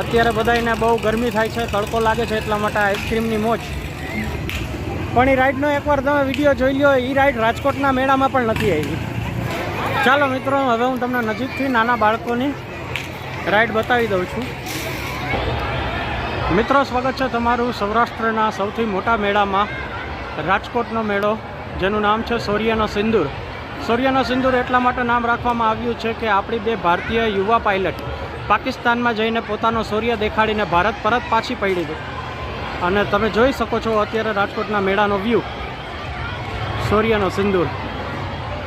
અત્યારે બધાને બહુ ગરમી થાય છે, તડકો લાગે છે એટલા માટે આઈસ્ક્રીમની મોજ. પણ એ રાઈડનો એકવાર તમે વીડિયો જોઈ લ્યો, એ રાઈડ રાજકોટના મેળામાં પણ નથી આવી. ચાલો મિત્રો, હવે હું તમને નજીકથી નાના બાળકોની રાઈડ બતાવી દઉં છું. મિત્રો, સ્વાગત છે તમારું સૌરાષ્ટ્રના સૌથી મોટા મેળામાં, રાજકોટનો મેળો, જેનું નામ છે સૂર્યનો સિંદૂર. સૂર્યનો સિંદૂર એટલા માટે નામ રાખવામાં આવ્યું છે કે આપણી બે ભારતીય યુવા પાયલટ પાકિસ્તાનમાં જઈને પોતાનો સૂર્ય દેખાડીને ભારત પરત પાછી પડી હતી અને તમે જોઈ શકો છો અત્યારે રાજકોટના મેળાનો વ્યૂ સૂર્યનો સિંદૂર.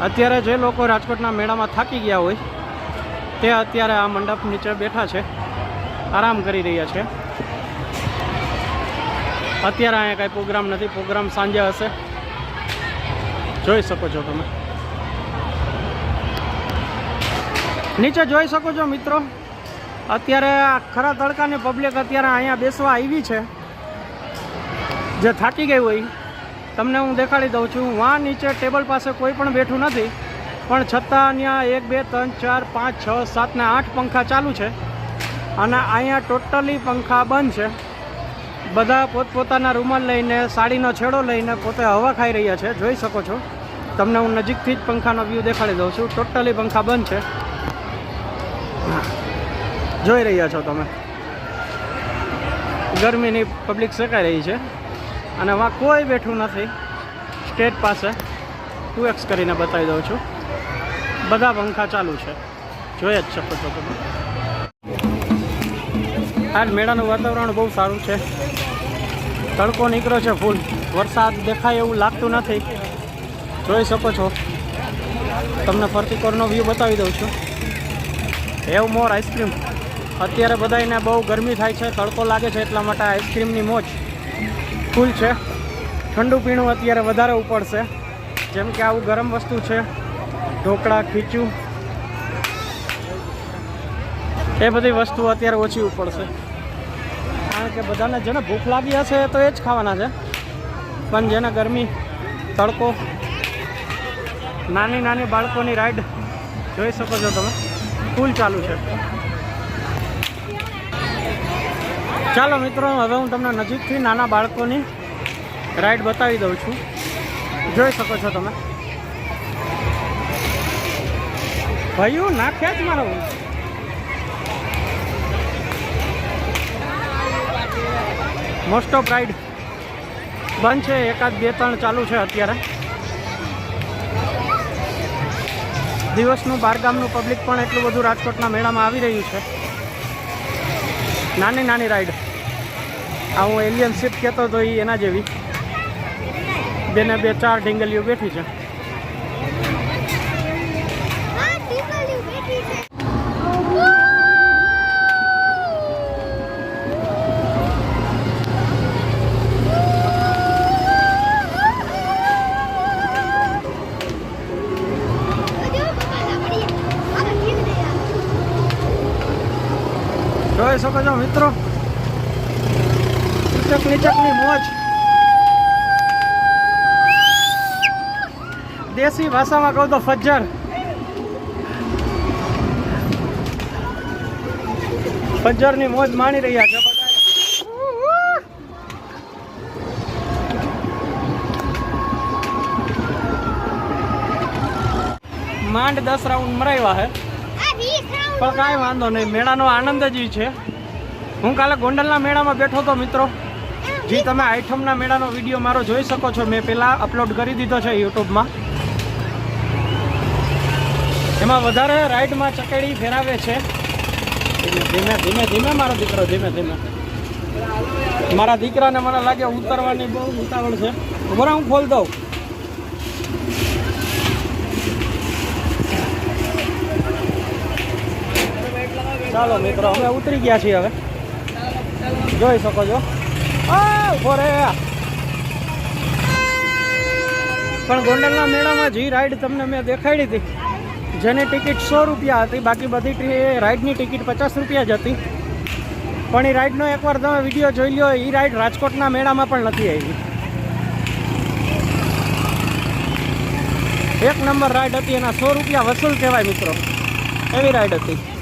અત્યારે જે લોકો રાજકોટના મેળામાં થાકી ગયા હોય, તે અત્યારે આ મંડપ નીચે બેઠા છે. આરામ કરી રહ્યા છે. અત્યારે અહીંયા કાંઈ પ્રોગ્રામ નથી, પ્રોગ્રામ સાંજે હશે. જોઈ શકો છો તમે. નીચે જોઈ શકો છો મિત્રો અત્યારે ખરા તડકાની પબ્લિક અત્યારે અહીંયા બેસવા આવી છે. જે થાકી ગઈ હોય, તમને હું દેખાડી દઉં છું. વાં નીચે ટેબલ પાસે કોઈ પણ બેઠું નથી, પણ છતાં ત્યાં એક, બે, ત્રણ, ચાર, પાંચ, છ, સાત ને આઠ પંખા ચાલુ છે. અને અહીંયા ટોટલી પંખા બંધ છે. બધા પોતપોતાના રૂમાલ લઈને, સાડીનો છેડો લઈને પોતે હવા ખાઈ રહ્યા છે. જોઈ શકો છો. તમને હું નજીકથી જ પંખાનો વ્યૂ દેખાડી દઉં છું. ટોટલી પંખા બંધ છે. જોઈ રહ્યા છો તમે. ગરમીની પબ્લિક શકાઈ રહી છે. અને વા કોઈ બેઠું નથી. સ્ટેટ પાસે ટુ એક્સ કરીને બતાવી દઉં છું. બધા પંખા ચાલુ છે. જોઈ જ શકો છો તમે. આજ મેળાનું વાતાવરણ બહુ સારું છે. તડકો નીકળ્યો છે ફૂલ વરસાદ દેખાય એવું લાગતું નથી. જોઈ શકો છો. તમને ફરતી કોરનો વ્યૂ બતાવી દઉં છું. હેવ મોર આઈસ્ક્રીમ અત્યારે બધાને બહુ ગરમી થાય છે, તડકો લાગે છે, એટલા માટે આઈસ્ક્રીમની મોજ ફૂલ છે. ઠંડુ પીણું અત્યારે વધારે ઉપડશે. જેમ કે આવું ગરમ વસ્તુ છે, ઢોકળા, ખીચું. એ બધી વસ્તુ અત્યારે ઓછી ઉપડશે. કારણ કે બધાને જેને ભૂખ લાગી હશે તો એ જ ખાવાના છે. પણ જેને ગરમી, તડકો નાની નાની બાળકોની રાઈડ જોઈ શકો છો તમે. ફૂલ ચાલુ છે. ચાલો મિત્રો, હવે હું તમને નજીકથી નાના બાળકોની રાઈડ બતાવી દઉં છું. જોઈ શકો છો તમે. ભાઈઓ, નાખ્યા જ મારો. મોસ્ટ ઓફ રાઈડ બંધ છે, એકાદ બે ત્રણ ચાલુ છે અત્યારે. દિવસનું બારગામનું પબ્લિક પણ એટલું બધું રાજકોટના મેળામાં આવી રહ્યું છે. નાની નાની રાઈડ આ હું એલિયન શિપ કહેતો હતો એ એના જેવી. બેને બે ચાર ઢીંગલીઓ બેઠી છે. જોઈ શકો છો મિત્રો? ચક ચકલી મોજ. દેશી ભાષામાં કહું તો ફજ્જર. ફજ્જરની મોજ માણી રહ્યા છે. માંડ દસ રાઉન્ડ મરાવ્યા હે. આ 20 રાઉન્ડ પણ કાંઈ વાંધો નહીં. મેળાનો આનંદ જ છે. હું કાલે ગોંડલના મેળામાં બેઠો હતો મિત્રો. જે, તમે આઈઠમના મેળાનો વીડિયો મારો જોઈ શકો છો. મેં પહેલાં અપલોડ કરી દીધો છે યુટ્યુબમાં. એમાં વધારે રાઈડમાં ચકેડી ફેરાવે છે. ધીમે ધીમે ધીમે મારો દીકરો, ધીમે ધીમે. મારા દીકરાને મને લાગે ઉતરવાની બહુ ઉતાવળ છે. બરાબર હું ખોલ દઉં. ચાલો મિત્રો, અમે ઉતરી ગયા છીએ હવે. જોઈ શકો છો. પણ ગોંડલના મેળામાં જે રાઈડ તમને મેં દેખાડી હતી, જેની ટિકિટ સો રૂપિયા હતી, બાકી બધી રાઈડની ટિકિટ પચાસ રૂપિયા જ હતી. પણ એ રાઈડનો એકવાર તમે વીડિયો જોઈ લો એ રાઈડ રાજકોટના મેળામાં પણ નથી આવી. એક નંબર રાઈડ હતી, એના સો રૂપિયા વસૂલ કહેવાય મિત્રો. એવી રાઈડ હતી.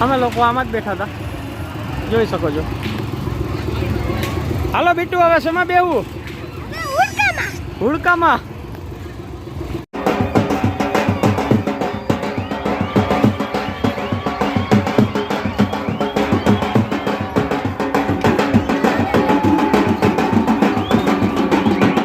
અમે લોકો આમાં જ બેઠા હતા. જોઈ શકો છો. હાલો બીટુ હવે શેમાં બેવું હુડકામાં